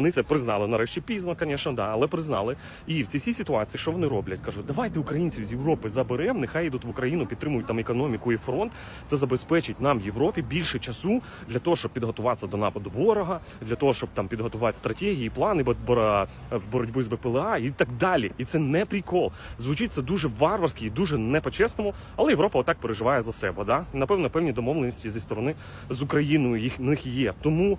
Вони це признали нарешті пізно, звісно, да, але признали. І в цій ситуації, що вони роблять? Кажуть, давайте українців з Європи заберемо, нехай йдуть в Україну, підтримують там економіку і фронт. Це забезпечить нам Європі більше часу для того, щоб підготуватися до нападу ворога, для того, щоб там підготувати стратегії, плани боротьби з БПЛА і так далі. І це не прикол. Звучить це дуже варварськи і дуже не по-чесному, але Європа отак переживає за себе. Да? Напевно, певні домовленості зі сторони з Україною їх них є. Тому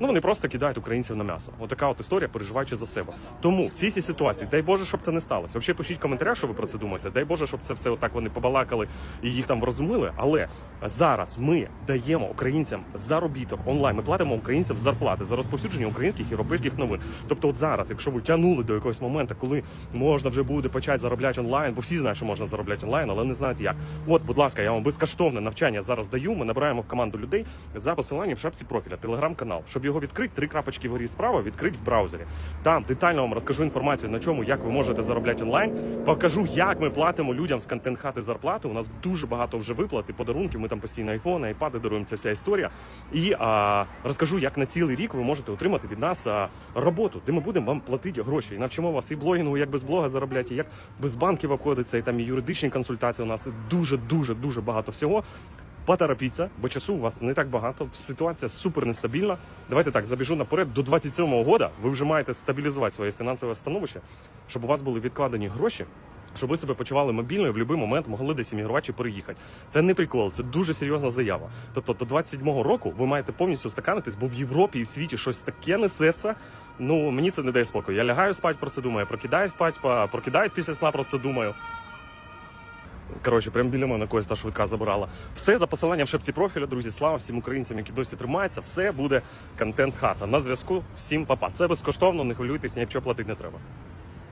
ну вони просто кидають українців на м'ясо. Отака от історія, переживаючи за себе. Тому в цій ситуації, дай Боже, щоб це не сталося. Взагалі пишіть в коментарях, що ви про це думаєте. Дай Боже, щоб це все отак вони побалакали і їх там врозуміли. Але зараз ми даємо українцям заробіток онлайн. Ми платимо українцям зарплати за розповсюдження українських європейських новин. Тобто, от зараз, якщо ви тягнули до якогось моменту, коли можна вже буде почати заробляти онлайн, бо всі знають, що можна заробляти онлайн, але не знають як. От, будь ласка, я вам безкоштовне навчання зараз даю. Ми набираємо в команду людей за посиланням в шапці профіля, телеграм-канал. Щоб його відкрити, три крапочки вгорі справа відкрити в браузері. Там детально вам розкажу інформацію на чому, як ви можете заробляти онлайн. Покажу, як ми платимо людям з контент хати зарплати. У нас дуже багато вже виплат і подарунків. Ми там постійно айфони, айпади даруємо ця вся історія. І а, розкажу, як на цілий рік ви можете отримати від нас а, роботу, де ми будемо вам платити гроші. І навчимо вас і блогінгу, як без блога заробляти, і як без банків обходиться, і там і юридичні консультації. У нас дуже, дуже, дуже багато всього. Поторопіться, бо часу у вас не так багато. Ситуація супер нестабільна. Давайте так забіжу наперед. До 27-го года ви вже маєте стабілізувати своє фінансове становище, щоб у вас були відкладені гроші. Щоб ви себе почували мобільно і в будь-який момент могли десь іммігрувати чи переїхати. Це не прикол, це дуже серйозна заява. Тобто до 27-го року ви маєте повністю стаканитись, бо в Європі і в світі щось таке несеться. Ну мені це не дає спокою. Я лягаю спать про це думаю, прокидаюсь спать, прокидаюсь після сна про це думаю. Коротше, прямо біля мене когось та швидка забирала. Все за посиланням в шепці профіля, друзі. Слава всім українцям, які досі тримаються. Все буде контент хата. На зв'язку. Всім папа. Це безкоштовно, не хвилюйтесь, нічого платити не треба.